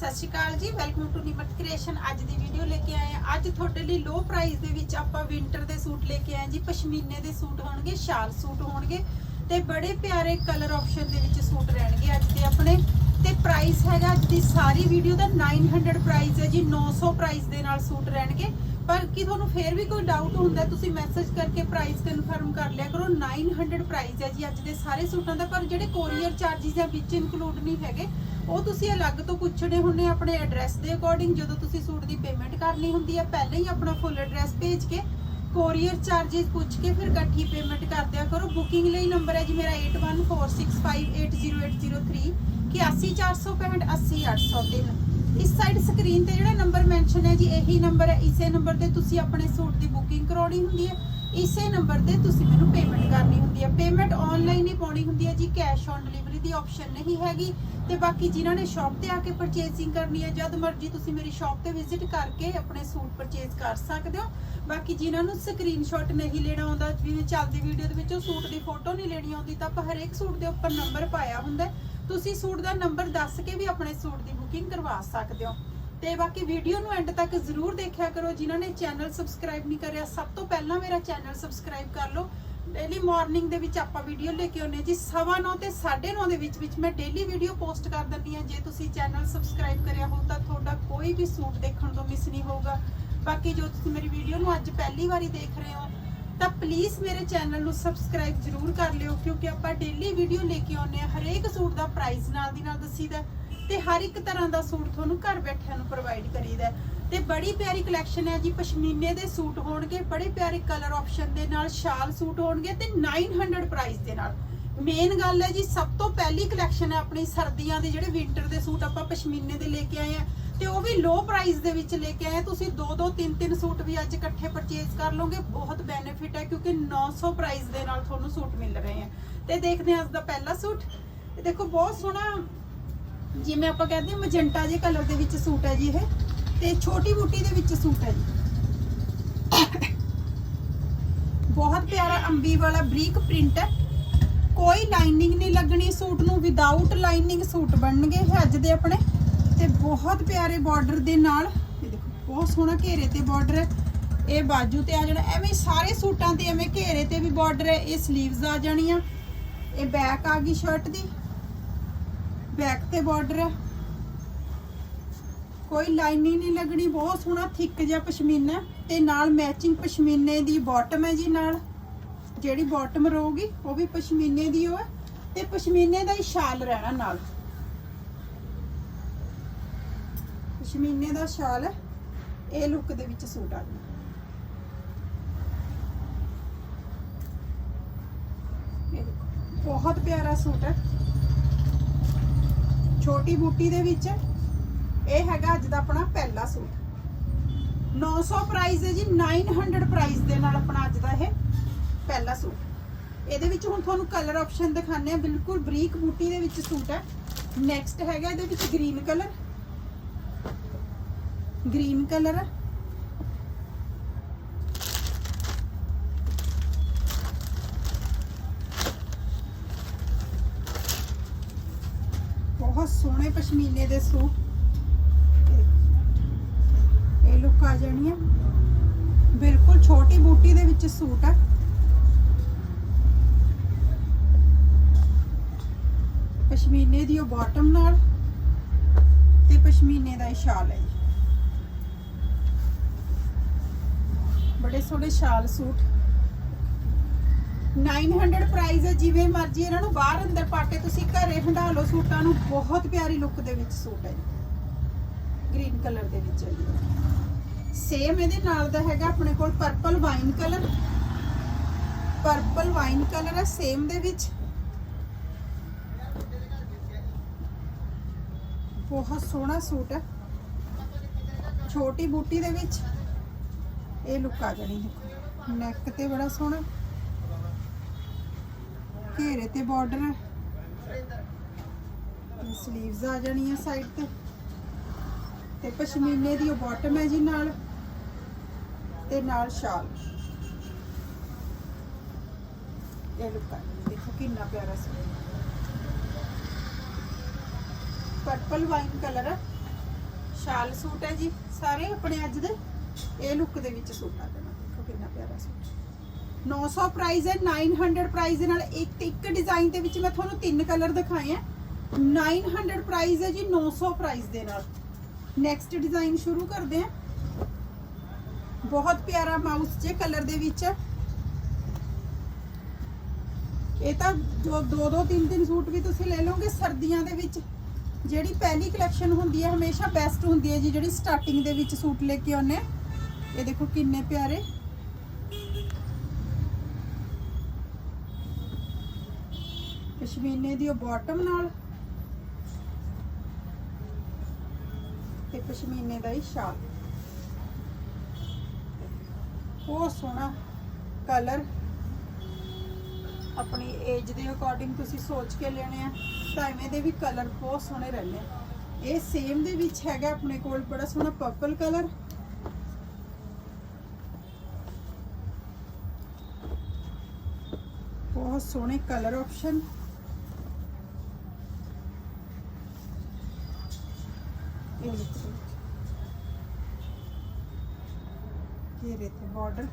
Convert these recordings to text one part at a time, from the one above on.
ਸਤਿ ਸ਼੍ਰੀ ਅਕਾਲ ਜੀ welcome to ਨਿਮਤ creation ਅੱਜ ਦੀ ਵੀਡੀਓ ਲੈ ਕੇ ਆਏ ਹਾਂ। ਅੱਜ ਤੁਹਾਡੇ ਲਈ ਲੋ ਪ੍ਰਾਈਸ ਦੇ ਵਿੱਚ ਆਪਾਂ ਵਿੰਟਰ ਦੇ ਸੂਟ ਲੈ ਕੇ ਆਏ ਜੀ। ਪਸ਼ਮੀਨੇ ਦੇ ਸੂਟ ਹੋਣਗੇ, ਸ਼ਾਲ ਸੂਟ ਹੋਣਗੇ ਤੇ ਬੜੇ ਪਿਆਰੇ ਕਲਰ ਆਪਸ਼ਨ ਦੇ ਵਿੱਚ ਸੂਟ ਰਹਿਣਗੇ ਅੱਜ ਦੇ ਆਪਣੇ। ਤੇ ਪ੍ਰਾਈਸ ਹੈਗਾ ਅੱਜ ਦੀ ਸਾਰੀ ਵੀਡੀਓ ਦਾ 900 ਪ੍ਰਾਈਸ ਹੈ ਜੀ। 900 ਪ੍ਰਾਈਸ ਦੇ ਨਾਲ ਸੂਟ ਰਹਿਣਗੇ। ਪਰ ਕੀ ਤੁਹਾਨੂੰ ਫੇਰ ਵੀ ਕੋਈ ਡਾਊਟ ਹੁੰਦਾ? ਤੁਸੀਂ ਮੈਸੇਜ ਕਰਕੇ ਪ੍ਰਾਈਸ ਕਨਫਰਮ ਕਰ ਲਿਆ ਕਰੋ। 900 ਪ੍ਰਾਈਸ ਹੈ ਜੀ ਅੱਜ ਦੇ ਸਾਰੇ ਸੂਟਾਂ ਦਾ। ਪਰ ਜਿਹੜੇ ਕੋਰੀਅਰ ਚਾਰजेस ਆ ਵਿੱਚ ਇਨਕਲੂਡ ਨਹੀਂ ਹੈਗੇ, ਉਹ ਤੁਸੀਂ ਅਲੱਗ ਤੋਂ ਪੁੱਛਣੇ ਹੁੰਨੇ ਆਪਣੇ ਐਡਰੈਸ ਦੇ ਅਕੋਰਡਿੰਗ ਜਦੋਂ ਤੁਸੀਂ ਸੂਟ ਦੀ ਪੇਮੈਂਟ ਕਰਨੀ ਹੁੰਦੀ ਹੈ ਪਹਿਲਾਂ ਹੀ ਆਪਣਾ ਫੁੱਲ ਐਡਰੈਸ ਭੇਜ ਕੇ ਕੋਰੀਅਰ ਚਾਰजेस ਪੁੱਛ ਕੇ ਫਿਰ ਇਕੱਠੀ ਪੇਮੈਂਟ ਕਰ ਦਿਆ ਕਰੋ। ਬੁਕਿੰਗ ਲਈ ਨੰਬਰ ਹੈ ਜੀ ਮੇਰਾ 8146580803 88465808803 ਇਸ ਸਾਈਡ ਸਕਰੀਨ ਤੇ ਜਿਹੜਾ ਨੰਬਰ ਮੈਂਸ਼ਨ ਹੈ ਜੀ, ਇਹੀ ਨੰਬਰ ਹੈ। ਇਸੇ ਨੰਬਰ ਤੇ ਤੁਸੀਂ ਆਪਣੇ ਸੂਟ ਦੀ ਬੁਕਿੰਗ ਕਰਾਉਣੀ ਹੁੰਦੀ ਹੈ। ਇਸੇ ਨੰਬਰ ਤੇ ਤੁਸੀਂ ਮੈਨੂੰ ਪੇਮੈਂਟ ਕਰਨੀ ਹੁੰਦੀ ਹੈ। ਪੇਮੈਂਟ ਆਨਲਾਈਨ ਹੀ ਪਾਉਣੀ ਹੁੰਦੀ ਹੈ ਜੀ ਕੈਸ਼ ਔਨ ਡਿਲੀਵਰੀ ਦੀ ਆਪਸ਼ਨ ਨਹੀਂ ਹੈਗੀ। ਤੇ ਬਾਕੀ ਜਿਨ੍ਹਾਂ ਨੇ ਸ਼ਾਪ ਤੇ ਆ ਕੇ ਪਰਚੇਸਿੰਗ ਕਰਨੀ ਹੈ, ਜਦ ਮਰਜ਼ੀ ਤੁਸੀਂ ਮੇਰੀ ਸ਼ਾਪ ਤੇ ਵਿਜ਼ਿਟ ਕਰਕੇ ਆਪਣੇ ਸੂਟ ਪਰਚੇਸ ਕਰ ਸਕਦੇ ਹੋ। ਬਾਕੀ ਜਿਨ੍ਹਾਂ ਨੂੰ ਸਕਰੀਨਸ਼ਾਟ ਨਹੀਂ ਲੈਣਾ ਆਉਂਦਾ, ਜਿਵੇਂ ਚੱਲਦੀ ਵੀਡੀਓ ਦੇ ਵਿੱਚ ਉਹ ਸੂਟ ਦੀ ਫੋਟੋ ਨਹੀਂ ਲੈਣੀ ਆਉਂਦੀ, ਤਾਂ ਆਪਾਂ ਹਰੇਕ ਸੂਟ ਦੇ ਉੱਪਰ ਨੰਬਰ ਪਾਇਆ ਹੁੰਦਾ ਤੁਸੀਂ ਸੂਟ ਦਾ ਨੰਬਰ ਦੱਸ ਕੇ ਵੀ ਆਪਣੇ ਸੂਟ ਦੀ ਬੁਕਿੰਗ ਕਰਵਾ ਸਕਦੇ ਹੋ। ਤੇ ਬਾਕੀ ਵੀਡੀਓ ਨੂੰ ਐਂਡ ਤੱਕ ਜ਼ਰੂਰ ਦੇਖਿਆ ਕਰੋ, ਜਿਨ੍ਹਾਂ ਨੇ ਚੈਨਲ ਸਬਸਕ੍ਰਾਈਬ ਨਹੀਂ ਕਰਿਆ, ਸਭ ਤੋਂ ਪਹਿਲਾਂ ਮੇਰਾ ਚੈਨਲ ਸਬਸਕ੍ਰਾਈਬ ਕਰ ਲਓ। ਡੇਲੀ ਮਾਰਨਿੰਗ ਦੇ ਵਿੱਚ ਆਪਾਂ ਵੀਡੀਓ ਲੈ ਕੇ ਆਉਂਦੇ ਜੀ, ਸਵਾ ਤੇ 9:30 ਦੇ ਵਿੱਚ ਵਿੱਚ ਮੈਂ ਡੇਲੀ ਵੀਡੀਓ ਪੋਸਟ ਕਰ ਦਿੰਦੀ ਹਾਂ। ਜੇ ਤੁਸੀਂ ਚੈਨਲ ਸਬਸਕ੍ਰਾਈਬ ਕਰਿਆ ਹੋ ਤਾਂ ਤੁਹਾਡਾ ਕੋਈ ਵੀ ਸੂਟ ਦੇਖਣ ਤੋਂ ਮਿਸ ਨਹੀਂ ਹੋਊਗਾ। ਬਾਕੀ ਜੋ ਤੁਸੀਂ ਮੇਰੀ ਵੀਡੀਓ ਨੂੰ ਅੱਜ ਪਹਿਲੀ ਵਾਰੀ ਦੇਖ ਰਹੇ ਹੋ, ਤਾਂ ਪਲੀਜ਼ ਮੇਰੇ ਚੈਨਲ ਨੂੰ ਸਬਸਕ੍ਰਾਈਬ ਜ਼ਰੂਰ ਕਰ ਲਿਓ, ਕਿਉਂਕਿ ਆਪਾਂ ਡੇਲੀ ਵੀਡੀਓ ਲੈ ਕੇ ਆਉਂਦੇ ਆ ਹਰੇਕ ਸੂਟ ਦਾ ਪ੍ਰਾਈਸ ਨਾਲ ਦੀ ਨਾਲ ਦੱਸੀਦਾ ਤੇ ਹਰ ਇੱਕ ਤਰ੍ਹਾਂ ਦਾ ਸੂਟ ਤੁਹਾਨੂੰ ਘਰ ਬੈਠਿਆਂ ਨੂੰ ਪ੍ਰੋਵਾਈਡ ਕਰੀਦਾ ਤੇ ਬੜੀ ਪਿਆਰੀ ਕਲੈਕਸ਼ਨ ਹੈ ਜੀ, ਪਸ਼ਮੀਨੇ ਦੇ ਸੂਟ ਹੋਣਗੇ, ਬੜੇ ਪਿਆਰੇ ਕਲਰ ਆਪਸ਼ਨ ਦੇ ਨਾਲ ਸ਼ਾਲ ਸੂਟ ਹੋਣਗੇ ਤੇ 900 ਪ੍ਰਾਈਸ ਦੇ ਨਾਲ। ਮੇਨ ਗੱਲ ਹੈ ਜੀ, ਸਭ ਤੋਂ ਪਹਿਲੀ ਕਲੈਕਸ਼ਨ ਹੈ ਆਪਣੀ ਸਰਦੀਆਂ ਦੇ ਜਿਹੜੇ ਵਿੰਟਰ ਦੇ ਸੂਟ ਆਪਾਂ ਪਸ਼ਮੀਨੇ ਦੇ ਲੈ ਕੇ ਆਏ ਆ ਤੇ ਉਹ ਵੀ ਲੋ ਪ੍ਰਾਈਸ ਦੇ ਵਿੱਚ ਲੈ ਕੇ ਆਏ ਤੁਸੀਂ ਦੋ ਦੋ, ਤਿੰਨ ਤਿੰਨ ਸੂਟ ਵੀ ਅੱਜ ਇਕੱਠੇ ਪਰਚੇਸ ਕਰ ਲਓਗੇ, ਬਹੁਤ ਬੈਨੀਫਿਟ ਹੈ ਕਿਉਂਕਿ 900 ਪ੍ਰਾਈਸ ਦੇ ਨਾਲ ਤੁਹਾਨੂੰ ਸੂਟ ਮਿਲ ਰਹੇ ਆ ਤੇ ਦੇਖਦੇ ਹਾਂ ਅੱਜ ਦਾ ਪਹਿਲਾ ਸੂਟ। ਦੇਖੋ, ਬਹੁਤ ਸੋਹਣਾ ਜਿਵੇਂ ਆਪਾਂ ਕਹਿੰਦੇ ਹਾਂ ਮਜੰਟਾ ਜੇ ਕਲਰ ਦੇ ਵਿੱਚ ਸੂਟ ਹੈ ਜੀ ਇਹ, ਤੇ ਛੋਟੀ ਬੂਟੀ ਦੇ ਵਿੱਚ ਸੂਟ ਹੈ ਜੀ। ਬਹੁਤ ਪਿਆਰਾ ਅੰਬੀ ਵਾਲਾ ਬਰੀਕ ਪ੍ਰਿੰਟ ਹੈ। ਕੋਈ ਲਾਈਨਿੰਗ ਨਹੀਂ ਲੱਗਣੀ ਸੂਟ ਨੂੰ ਵਿਦਆਊਟ ਲਾਈਨਿੰਗ ਸੂਟ ਬਣਨਗੇ ਇਹ ਅੱਜ ਦੇ ਆਪਣੇ। ਤੇ ਬਹੁਤ ਪਿਆਰੇ ਬਾਰਡਰ ਦੇ ਨਾਲ, ਇਹ ਦੇਖੋ, ਬਹੁਤ ਸੋਹਣਾ ਘੇਰੇ ਤੇ ਬਾਰਡਰ ਹੈ। ਇਹ ਬਾਜੂ ਤੇ ਆ ਜਾਣਾ, ਐਵੇਂ ਸਾਰੇ ਸੂਟਾਂ ਤੇ ਐਵੇਂ ਘੇਰੇ ਤੇ ਵੀ ਬਾਰਡਰ ਹੈ। ਇਹ ਸਲੀਵਸ ਆ ਜਾਣੀਆਂ। ਇਹ ਬੈਕ ਆ ਗਈ ਸ਼ਰਟ ਦੀ। ਬੈਕ ਤੇ ਬਾਰਡਰ ਹੈ ਕੋਈ ਲਾਈਨਿੰਗ ਨਹੀਂ ਲੱਗਣੀ, ਬਹੁਤ ਸੋਹਣਾ ਥਿੱਕ ਜਿਹਾ ਪਸ਼ਮੀਨਾ। ਹੈ ਤੇ ਨਾਲ ਮੈਚਿੰਗ ਪਸ਼ਮੀਨੇ ਦੀ ਬਾਟਮ ਹੈ ਜੀ ਨਾਲ। ਜਿਹੜੀ ਬਾਟਮ ਰਹੂਗੀ, ਉਹ ਵੀ ਪਸ਼ਮੀਨੇ ਦੀ ਉਹ ਹੈ। ਤੇ ਪਸ਼ਮੀਨੇ ਦਾ ਹੀ ਸ਼ਾਲ ਰਹਿਣਾ ਨਾਲ। ਪਸ਼ਮੀਨੇ ਦਾ ਸ਼ਾਲ ਹੈ। ਇਹ ਲੁੱਕ ਦੇ ਵਿੱਚ ਸੂਟ ਆ ਜਾਣਾ ਬਹੁਤ ਪਿਆਰਾ ਸੂਟ ਹੈ। ਛੋਟੀ ਬੂਟੀ ਦੇ ਵਿੱਚ। ਇਹ ਹੈਗਾ ਅੱਜ ਦਾ ਆਪਣਾ ਪਹਿਲਾ ਸੂਟ। 900 ਪ੍ਰਾਈਸ ਹੈ ਜੀ 900 ਪ੍ਰਾਈਸ ਦੇ ਨਾਲ ਆਪਣਾ ਅੱਜ ਦਾ ਇਹ ਪਹਿਲਾ ਸੂਟ। ਇਹਦੇ ਵਿੱਚ ਹੁਣ ਤੁਹਾਨੂੰ ਕਲਰ ਆਪਸ਼ਨ ਦਿਖਾਣੇ ਆ ਬਿਲਕੁਲ ਬਰੀਕ ਬੂਟੀ ਦੇ ਵਿੱਚ ਸੂਟ ਹੈ। ਨੈਕਸਟ ਹੈਗਾ ਇਹਦੇ ਵਿੱਚ ਗ੍ਰੀਨ ਕਲਰ ਗ੍ਰੀਨ ਕਲਰ ਹੈ ਪਸ਼ਮੀਨੇ ਦੇ ਸੂਟ। ਇਹ ਲੁੱਕ ਆ ਜਾਣੀ ਹੈ ਬਿਲਕੁਲ ਛੋਟੀ ਬੂਟੀ ਦੇ ਵਿੱਚ ਸੂਟ ਹੈ ਪਸ਼ਮੀਨੇ ਦੀ ਉਹ ਬਾਟਮ ਨਾਲ ਤੇ ਪਸ਼ਮੀਨੇ ਦਾ ਇਹ ਸ਼ਾਲ ਹੈ ਜੀ। ਬੜੇ ਸੋਹਣੇ ਸ਼ਾਲ ਸੂਟ। 900 ਪ੍ਰਾਈਸ ਹੈ, ਜਿਵੇਂ ਮਰਜ਼ੀ ਇਹਨਾਂ ਨੂੰ ਬਾਹਰ ਅੰਦਰ ਪਾ ਕੇ ਤੁਸੀਂ ਘਰੇ ਹੰਡਾ ਲਓ ਸੂਟਾਂ ਨੂੰ। ਬਹੁਤ ਪਿਆਰੀ ਲੁੱਕ ਦੇ ਵਿੱਚ ਸੂਟ ਹੈ ਗ੍ਰੀਨ ਕਲਰ ਦੇ ਵਿੱਚ ਹੈ ਸੇਮ ਇਹਦੇ ਨਾਲ ਦਾ ਹੈਗਾ ਆਪਣੇ ਕੋਲ purple wine colour purple wine colour ਹੈ ਸੇਮ ਦੇ ਵਿੱਚ। ਬਹੁਤ ਸੋਹਣਾ ਸੂਟ ਹੈ। ਛੋਟੀ ਬੂਟੀ ਦੇ ਵਿੱਚ। ਇਹ ਲੁੱਕ ਆ ਜਾਣੀ ਦੇਖੋ ਨੈਕ ਤੇ ਬੜਾ ਸੋਹਣਾ। ਘੇਰੇ ਤੇ ਬਾਰਡਰ ਸਲੀਵਸ ਆ ਜਾਣੀਆਂ ਸਾਈਡ ਤੇ। ਤੇ ਪਸ਼ਮੀਨੇ ਦੀ ਉਹ ਬਾਟਮ ਹੈ ਜੀ ਨਾਲ। ਤੇ ਨਾਲ ਸ਼ਾਲ। ਇਹ ਲੁੱਕ ਦੇਖੋ ਕਿੰਨਾ ਪਿਆਰਾ ਸੂਟ। ਪਰਪਲ ਵਾਈਨ ਕਲਰ ਸ਼ਾਲ ਸੂਟ ਹੈ ਜੀ ਸਾਰੇ ਆਪਣੇ ਅੱਜ ਦੇ। ਇਹ ਲੁੱਕ ਦੇ ਵਿੱਚ ਸੂਟ ਆ ਜਾਣਾ। ਦੇਖੋ ਕਿੰਨਾ ਪਿਆਰਾ ਸੂਟ। 900 ਪ੍ਰਾਈਸ ਹੈ 900 ਪ੍ਰਾਈਸ ਦੇ ਨਾਲ ਇੱਕ ਇੱਕ ਡਿਜ਼ਾਈਨ ਦੇ ਵਿੱਚ ਮੈਂ ਤੁਹਾਨੂੰ ਤਿੰਨ ਕਲਰ ਦਿਖਾਏ ਆ। 900 ਪ੍ਰਾਈਸ ਹੈ ਜੀ 900 ਪ੍ਰਾਈਸ ਦੇ ਨਾਲ। ਨੈਕਸਟ ਡਿਜ਼ਾਈਨ ਸ਼ੁਰੂ ਕਰਦੇ ਆ। ਬਹੁਤ ਪਿਆਰਾ ਮਾਊਸ ਜੇ ਕਲਰ ਦੇ ਵਿੱਚ। ਇਹ ਤਾਂ ਜੋ ਦੋ ਦੋ, ਤਿੰਨ ਤਿੰਨ ਸੂਟ ਵੀ ਤੁਸੀਂ ਲੈ ਲਓਗੇ ਸਰਦੀਆਂ ਦੇ ਵਿੱਚ। ਜਿਹੜੀ ਪਹਿਲੀ ਕਲੈਕਸ਼ਨ ਹੁੰਦੀ ਹੈ, ਹਮੇਸ਼ਾ ਬੈਸਟ ਹੁੰਦੀ ਹੈ ਜੀ, ਜਿਹੜੀ ਸਟਾਰਟਿੰਗ ਦੇ ਵਿੱਚ ਸੂਟ ਲੈ ਕੇ ਆਉਨੇ ਇਹ ਦੇਖੋ ਕਿੰਨੇ ਪਿਆਰੇ। ਪਸ਼ਮੀਨੇ ਦੀ ਉਹ ਬਾਟਮ ਨਾਲ। ਤੇ ਪਸ਼ਮੀਨੇ ਦਾ ਹੀ ਸ਼ਾਲ ਬਹੁਤ ਸੋਹਣਾ ਕਲਰ ਆਪਣੀ ਏਜ ਦੇ ਅਕੋਰਡਿੰਗ ਤੁਸੀਂ ਸੋਚ ਕੇ ਲੈਣੇ ਆ, ਤਾਂ ਐਵੇਂ ਦੇ ਵੀ ਕਲਰ ਬਹੁਤ ਸੋਹਣੇ ਰਹਿੰਦੇ ਆ। ਇਹ ਸੇਮ ਦੇ ਵਿੱਚ ਹੈਗਾ ਆਪਣੇ ਕੋਲ ਬੜਾ ਸੋਹਣਾ ਪਰਪਲ ਕਲਰ ਬਹੁਤ ਸੋਹਣੇ ਕਲਰ ਆਪਸ਼ਨ ਇਹ ਦੇਖੋ ਘੇਰੇ ਤੇ ਬਾਰਡਰ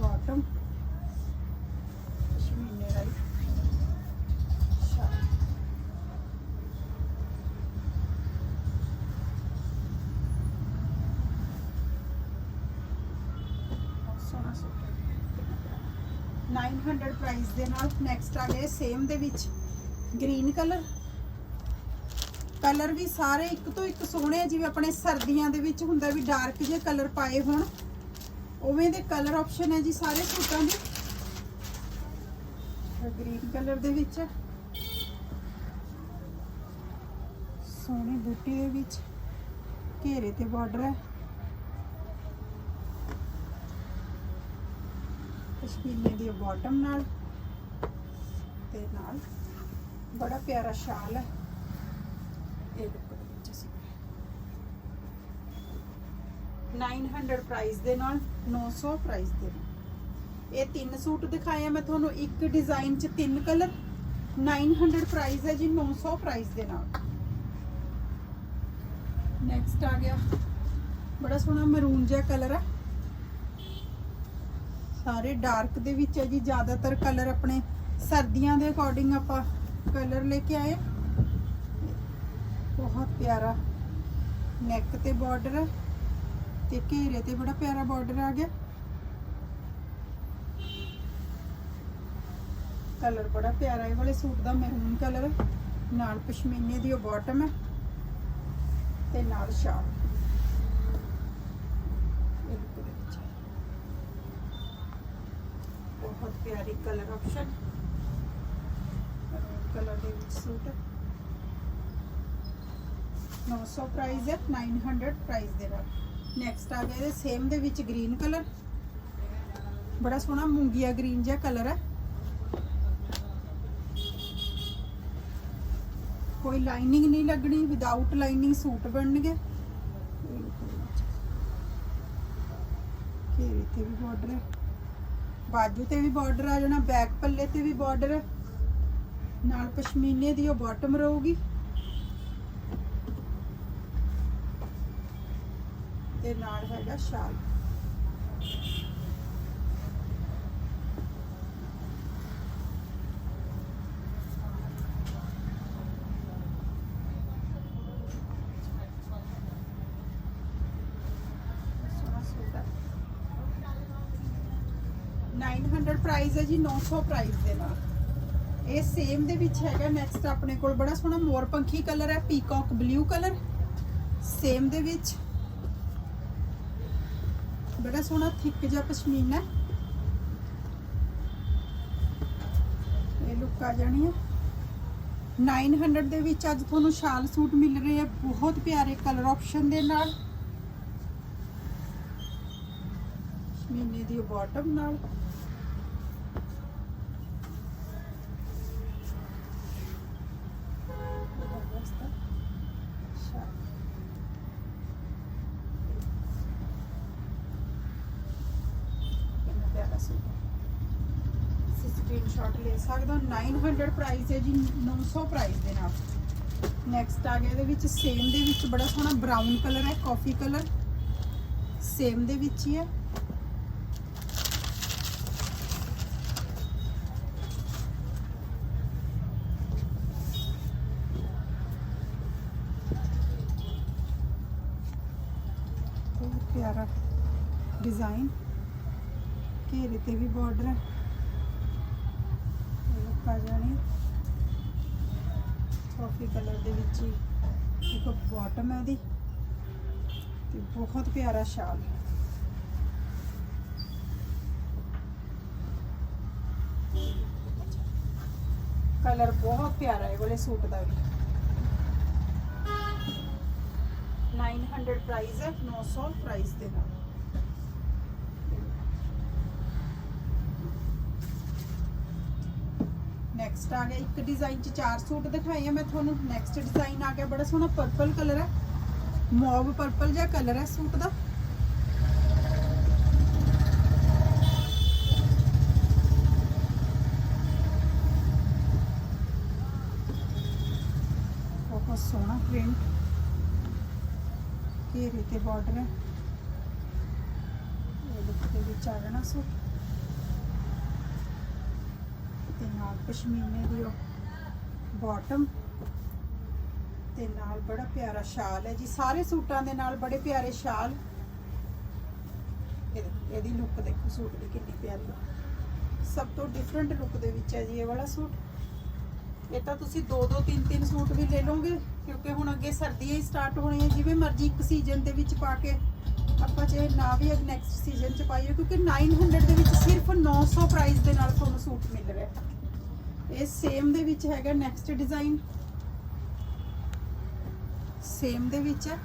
ਬਾਟਮ ਨਾਈਨ ਰਾਈ ਸ਼ਾਲ 900 ਪ੍ਰਾਈਸ ਦੇ ਨਾਲ ਨੈਕਸਟ ਆ ਗਏ ਸੇਮ ਦੇ ਵਿੱਚ। Green colour. ਕਲਰ ਵੀ ਸਾਰੇ ਇੱਕ ਤੋਂ ਇੱਕ ਸੋਹਣੇ ਆ, ਜਿਵੇਂ ਆਪਣੇ ਸਰਦੀਆਂ ਦੇ ਵਿੱਚ ਹੁੰਦਾ ਵੀ ਡਾਰਕ ਜਿਹੇ ਕਲਰ ਪਾਏ ਹੋਣ। ਉਵੇਂ ਦੇ ਕਲਰ ਆਪਸ਼ਨ ਹੈ ਜੀ ਸਾਰੇ ਸੂਟਾਂ ਦੇ। ਗ੍ਰੀਨ ਕਲਰ ਦੇ ਵਿੱਚ। ਸੋਹਣੀ ਬੂਟੀ ਦੇ ਵਿੱਚ। ਘੇਰੇ ਤੇ ਬਾਰਡਰ ਹੈ। ਪਸ਼ਮੀਨੇ ਦੀ ਬਾਟਮ ਨਾਲ ਤੇ ਨਾਲ ਬੜਾ ਪਿਆਰਾ ਸ਼ਾਲ ਹੈ। ਇਹ ਲੁੱਕ ਦੇ ਵਿੱਚ ਅਸੀਂ 900 ਪ੍ਰਾਈਸ ਦੇ ਨਾਲ 900 ਪ੍ਰਾਈਸ ਦੇ ਨਾਲ। ਇਹ ਤਿੰਨ ਸੂਟ ਦਿਖਾਏ ਮੈਂ ਤੁਹਾਨੂੰ ਇੱਕ ਡਿਜ਼ਾਈਨ 'ਚ ਤਿੰਨ ਕਲਰ 900 ਪ੍ਰਾਈਸ ਹੈ ਜੀ 900 ਪ੍ਰਾਈਸ ਦੇ ਨਾਲ। ਨੈਕਸਟ ਆ ਗਿਆ। ਬੜਾ ਸੋਹਣਾ ਮਰੂਨ ਜਿਹਾ ਕਲਰ ਹੈ ਸਾਰੇ ਡਾਰਕ ਦੇ ਵਿੱਚ ਹੈ ਜੀ, ਜ਼ਿਆਦਾਤਰ ਕਲਰ ਆਪਣੇ ਸਰਦੀਆਂ ਦੇ ਅਕੋਰਡਿੰਗ ਆਪਾਂ ਕਲਰ ਲੈ ਕੇ ਆਏ ਬਹੁਤ ਪਿਆਰਾ ਨੈਕ ਤੇ ਬਾਰਡਰ ਹੈ ਤੇ ਘੇਰੇ ਤੇ ਬੜਾ ਪਿਆਰਾ ਬਾਰਡਰ ਆ ਗਿਆ ਕਲਰ ਬੜਾ ਪਿਆਰਾ ਇਹ ਵਾਲੇ ਸੂਟ ਦਾ ਮਹਿਰੂਨ ਕਲਰ ਨਾਲ ਪਸ਼ਮੀਨੇ ਦੀ ਉਹ ਬਾਟਮ ਹੈ ਤੇ ਨਾਲ ਸ਼ਾਲ ਇਹ look ਦੇ ਵਿੱਚ ਹੈ। ਬਹੁਤ ਪਿਆਰੀ ਕਲਰ ਆਪਸ਼ਨ ਕਲਰ ਦੇ ਵਿੱਚ ਸੂਟ। 900 ਪ੍ਰਾਈਸ ਹੈ 900 ਪ੍ਰਾਈਸ ਦੇ ਨਾਲ। ਨੈਕਸਟ ਆ ਗਿਆ ਇਹਦੇ ਸੇਮ ਦੇ ਵਿੱਚ ਗ੍ਰੀਨ ਕਲਰ ਬੜਾ ਸੋਹਣਾ ਮੂੰਗੀਆ ਗ੍ਰੀਨ ਜਿਹਾ ਕਲਰ ਹੈ। ਕੋਈ ਲਾਈਨਿੰਗ ਨਹੀਂ ਲੱਗਣੀ ਵਿਦਆਊਟ ਲਾਈਨਿੰਗ ਸੂਟ ਬਣਨਗੇ। ਘੇਰੇ ਤੇ ਵੀ ਬਾਰਡਰ ਹੈ। ਬਾਜੂ ਤੇ ਵੀ ਬਾਰਡਰ ਆ ਜਾਣਾ ਬੈਕ ਪੱਲੇ ਤੇ ਵੀ ਬਾਰਡਰ ਹੈ। ਨਾਲ ਪਸ਼ਮੀਨੇ ਦੀ ਉਹ ਬਾਟਮ ਰਹੂਗੀ। ਤੇ ਨਾਲ ਹੈਗਾ ਸ਼ਾਲ ਸੋਹਣਾ ਸੂਟ ਹੈ 900 ਪ੍ਰਾਈਸ ਹੈ ਜੀ 900 ਪ੍ਰਾਈਸ ਦੇ ਨਾਲ। ਇਹ ਸੇਮ ਦੇ ਵਿੱਚ ਹੈਗਾ ਨੈਕਸਟ ਆਪਣੇ ਕੋਲ ਬੜਾ ਸੋਹਣਾ ਮੋਰ ਪੰਖੀ ਕਲਰ ਹੈ ਪੀਕਾਕ ਬਲੂ ਕਲਰ ਸੇਮ ਦੇ ਵਿੱਚ। ਬੜਾ ਸੋਹਣਾ ਥਿਕ ਜਿਹਾ ਪਸ਼ਮੀਨਾ ਇਹ ਲੁੱਕ ਆ ਜਾਣੀ ਹੈ। 900 ਦੇ ਵਿੱਚ ਅੱਜ ਤੁਹਾਨੂੰ ਸ਼ਾਲ ਸੂਟ ਮਿਲ ਰਹੇ ਆ ਬਹੁਤ ਪਿਆਰੇ ਕਲਰ ਆਪਸ਼ਨ ਦੇ ਨਾਲ। ਪਸ਼ਮੀਨੇ ਦੀ ਬਾਟਮ ਨਾਲ ਕਿੰਨਾ ਪਿਆਰਾ ਸੂਟ ਹੈ? ਲੈ ਸਕਦੇ 900 ਪ੍ਰਾਈਸ ਹੈ ਜੀ 900 ਪ੍ਰਾਈਸ ਦੇ ਨਾਲ। ਨੈਕਸਟ ਆ ਗਿਆ ਇਹਦੇ ਵਿੱਚ ਸੇਮ ਦੇ ਵਿੱਚ ਬੜਾ ਸੋਹਣਾ ਬਰਾਊਨ ਕਲਰ ਹੈ ਕਾਫੀ ਕਲਰ ਸੇਮ ਦੇ ਵਿੱਚ ਹੀ ਹੈ। ਪਿਆਰਾ ਡਿਜ਼ਾਈਨ ਘੇਰੇ ਤੇ ਵੀ ਬਾਰਡਰ ਹੈ। ਆ ਜਾਣੀ ਕਾਫੀ ਕਲਰ ਦੇ ਵਿੱਚ ਹੀ ਇੱਕ ਬਾਟਮ ਹੈ ਇਹਦੀ ਤੇ ਬਹੁਤ ਪਿਆਰਾ ਸ਼ਾਲ ਕਲਰ ਬਹੁਤ ਪਿਆਰਾ ਹੈ ਇਹ ਵਾਲੇ ਸੂਟ ਦਾ ਵੀ। 900 ਪ੍ਰਾਈਸ ਹੈ 900 ਪ੍ਰਾਈਸ ਦੇ ਨਾਲ। ਨੈਕਸਟ ਆ ਗਿਆ। ਇੱਕ ਡਿਜ਼ਾਈਨ ਚ ਚਾਰ ਸੂਟ ਦਿਖਾਏ ਆ ਮੈਂ ਤੁਹਾਨੂੰ। ਨੈਕਸਟ ਡਿਜ਼ਾਈਨ ਆ ਗਿਆ। ਬੜਾ ਸੋਹਣਾ ਪਰਪਲ ਕਲਰ ਹੈ। ਮੌਵ ਪਰਪਲ ਜਿਹਾ ਕਲਰ ਹੈ ਸੂਟ ਦਾ। ਬਹੁਤ ਸੋਹਣਾ ਪ੍ਰਿੰਟ ਘੇਰੇ ਤੇ ਬਾਰਡਰ ਹੈ। ਇਹ ਲੁੱਕ ਵਿੱਚ ਆ ਜਾਣਾ ਸੂਟ ਤੇ ਨਾਲ ਪਸ਼ਮੀਨੇ ਦੀ ਉਹ ਬਾਟਮ ਤੇ ਨਾਲ ਬੜਾ ਪਿਆਰਾ ਸ਼ਾਲ ਹੈ ਜੀ। ਸਾਰੇ ਸੂਟਾਂ ਦੇ ਨਾਲ ਬੜੇ ਪਿਆਰੇ ਸ਼ਾਲ। ਇਹਦੀ ਲੁੱਕ ਦੇਖੋ, ਸੂਟ ਦੀ ਕਿੰਨੀ ਪਿਆਰੀ ਹੈ। ਸਭ ਤੋਂ ਡਿਫਰੈਂਟ ਲੁੱਕ ਦੇ ਵਿੱਚ ਹੈ ਜੀ ਇਹ ਵਾਲਾ ਸੂਟ। ਇਹ ਤਾਂ ਤੁਸੀਂ ਦੋ ਦੋ, ਤਿੰਨ ਤਿੰਨ ਸੂਟ ਵੀ ਲੈ ਲਓਗੇ, ਕਿਉਂਕਿ ਹੁਣ ਅੱਗੇ ਸਰਦੀਆਂ ਹੀ ਸਟਾਰਟ ਹੋਣੀਆਂ, ਜਿਵੇਂ ਮਰਜ਼ੀ ਇੱਕ ਸੀਜ਼ਨ ਦੇ ਵਿੱਚ ਪਾ ਕੇ ਆਪਾਂ ਜੇ ਨਾ ਵੀ ਅਗ ਨੈਕਸਟ ਸੀਜ਼ਨ ਚ ਪਾਈਏ, ਕਿਉਂਕਿ 900 ਦੇ ਵਿੱਚ ਸਿਰਫ 900 ਪ੍ਰਾਈਸ ਦੇ ਨਾਲ ਤੁਹਾਨੂੰ ਸੂਟ ਮਿਲ ਰਿਹਾ ਹੈ। ਇਹ ਸੇਮ ਦੇ ਵਿੱਚ ਹੈਗਾ ਨੈਕਸਟ ਡਿਜ਼ਾਈਨ ਸੇਮ ਦੇ ਵਿੱਚ। ਹੈ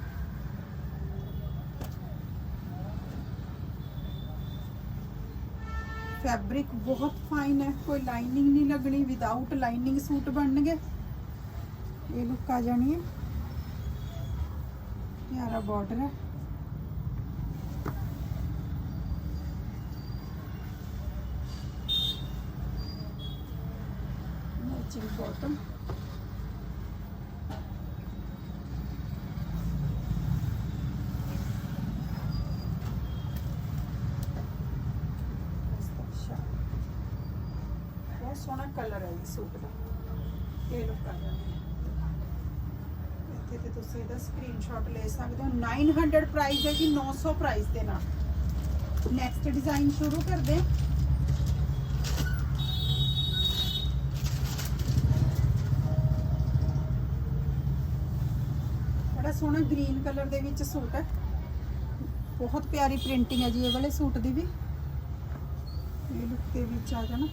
ਫੈਬਰਿਕ ਬਹੁਤ ਫਾਈਨ ਹੈ, ਕੋਈ ਲਾਈਨਿੰਗ ਨਹੀਂ ਲੱਗਣੀ ਵਿਦਆਊਟ ਲਾਈਨਿੰਗ ਸੂਟ ਬਣਨਗੇ। ਇਹ ਲੁੱਕ ਆ ਜਾਣੀ ਹੈ। ਪਿਆਰਾ ਬਾਰਡਰ ਹੈ। ਮੈਚਿੰਗ ਬਾਟਮ ਬਹੁਤ ਸੋਹਣਾ ਕਲਰ ਹੈ ਇਹ ਸੂਟ ਦਾ ਇਹ ਲੁੱਕ ਆ ਜਾਂਦੀ ਹੈ ਇੱਥੇ ਤੇ ਤੁਸੀਂ ਇਹਦਾ ਸਕਰੀਨਸ਼ਾਟ ਲੈ ਸਕਦੇ ਹੋ 900 ਪ੍ਰਾਈਸ ਹੈ ਜੀ 900 ਪ੍ਰਾਈਸ ਦੇ ਨਾਲ ਨੈਕਸਟ ਡਿਜ਼ਾਈਨ ਸ਼ੁਰੂ ਕਰਦੇ ਹਾਂ ਸੋਹਣਾ ਗ੍ਰੀਨ ਕਲਰ ਦੇ ਵਿੱਚ ਸੂਟ ਹੈ। ਬਹੁਤ ਪਿਆਰੀ ਪ੍ਰਿੰਟਿੰਗ ਹੈ ਜੀ ਇਹ ਵਾਲੇ ਸੂਟ ਦੀ ਵੀ। ਇਹ ਲੁੱਕ ਦੇ ਵਿੱਚ ਆ ਜਾਣਾ।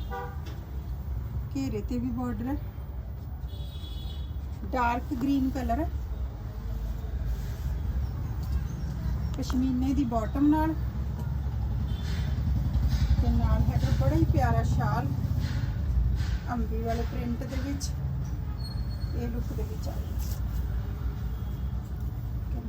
ਘੇਰੇ ਤੇ ਵੀ ਬਾਰਡਰ ਹੈ। ਡਾਰਕ ਗ੍ਰੀਨ ਕਲਰ ਹੈ। ਪਸ਼ਮੀਨੇ ਦੀ ਬਾਟਮ ਨਾਲ। ਤੇ ਨਾਲ ਹੈਗਾ ਬੜਾ ਹੀ ਪਿਆਰਾ ਸ਼ਾਲ। ਅੰਬੀ ਵਾਲੇ ਪ੍ਰਿੰਟ ਦੇ ਵਿੱਚ। ਇਹ ਲੁੱਕ ਦੇ ਵਿੱਚ ਆ ਗਿਆ ਕਿੰਨਾ ਪਿਆਰਾ ਸੂਟ ਇੱਥੇ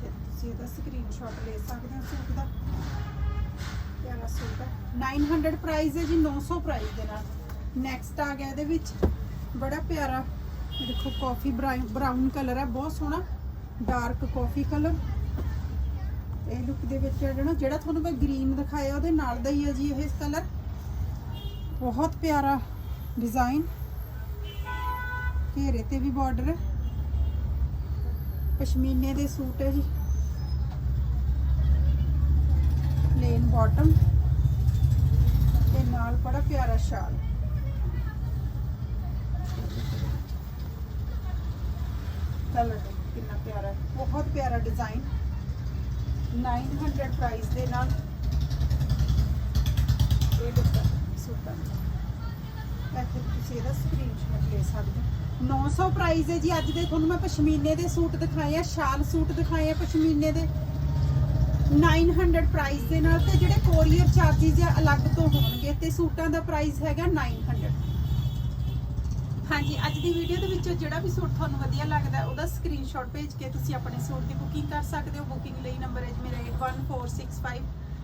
ਤੁਸੀਂ ਇਹਦਾ ਸਕਰੀਨਸ਼ਾਟ ਲੈ ਸਕਦੇ ਹੋ ਸੂਟ ਦਾ। ਪਿਆਰਾ ਸੂਟ ਹੈ। 900 ਪ੍ਰਾਈਸ ਹੈ ਜੀ 900 ਪ੍ਰਾਈਸ ਦੇ ਨਾਲ। ਨੈਕਸਟ ਆ ਗਿਆ ਇਹਦੇ ਵਿੱਚ। ਬੜਾ ਪਿਆਰਾ। ਦੇਖੋ ਕਾਫੀ ਬਰਾਊਨ ਕਲਰ ਹੈ, ਬਹੁਤ ਸੋਹਣਾ। ਡਾਰਕ ਕਾਫੀ ਕਲਰ ਇਹ ਲੁੱਕ ਦੇ ਵਿੱਚ ਜਿਹੜਾ ਜਿਹੜਾ ਤੁਹਾਨੂੰ ਮੈਂ ਗ੍ਰੀਨ ਦਿਖਾਇਆ, ਉਹਦੇ ਨਾਲ ਦਾ ਹੀ ਹੈ ਜੀ ਇਹ ਕਲਰ ਬਹੁਤ ਪਿਆਰਾ ਡਿਜ਼ਾਈਨ ਘੇਰੇ ਤੇ ਵੀ ਬਾਰਡਰ ਹੈ ਪਸ਼ਮੀਨੇ ਦੇ ਸੂਟ ਹੈ ਜੀ ਪਲੇਨ ਬਾਟਮ ਤੇ ਨਾਲ ਬੜਾ ਪਿਆਰਾ ਸ਼ਾਲ ਕਲਰ ਕਿੰਨਾ ਪਿਆਰਾ ਹੈ ਬਹੁਤ ਪਿਆਰਾ ਡਿਜ਼ਾਈਨ 900 ਪ੍ਰਾਈਸ ਦੇ ਨਾਲ ਇਹ ਦੁਪੱਟਾ ਸੂਟਾਂ ਦਾ। ਇੱਥੇ ਤੁਸੀਂ ਇਹਦਾ ਸਕਰੀਨਸ਼ਾਟ ਲੈ ਸਕਦੇ ਹੋ। 900 ਪ੍ਰਾਈਸ ਹੈ ਜੀ, ਅੱਜ ਦੇ ਤੁਹਾਨੂੰ ਮੈਂ ਪਸ਼ਮੀਨੇ ਦੇ ਸੂਟ ਦਿਖਾਏ ਆ, ਸ਼ਾਲ ਸੂਟ ਦਿਖਾਏ ਆ ਪਸ਼ਮੀਨੇ ਦੇ। 900 ਪ੍ਰਾਈਸ ਦੇ ਨਾਲ ਤੇ ਜਿਹੜੇ ਕੋਰੀਅਰ ਚਾਰजेस ਆ, ਅਲੱਗ ਤੋਂ ਹੋਣਗੇ ਤੇ ਸੂਟਾਂ ਦਾ ਪ੍ਰਾਈਸ ਹੈਗਾ 900 ਹਾਂਜੀ, ਅੱਜ ਦੀ ਵੀਡੀਓ ਦੇ ਵਿੱਚੋਂ ਜਿਹੜਾ ਵੀ ਸੂਟ ਤੁਹਾਨੂੰ ਵਧੀਆ ਲੱਗਦਾ ਉਹਦਾ ਸਕਰੀਨਸ਼ਾਟ ਭੇਜ ਕੇ ਤੁਸੀਂ ਆਪਣੇ ਸੂਟ ਦੀ ਬੁਕਿੰਗ ਕਰ ਸਕਦੇ ਹੋ। ਬੁਕਿੰਗ ਲਈ ਨੰਬਰ ਹੈ ਜੀ ਮੇਰਾ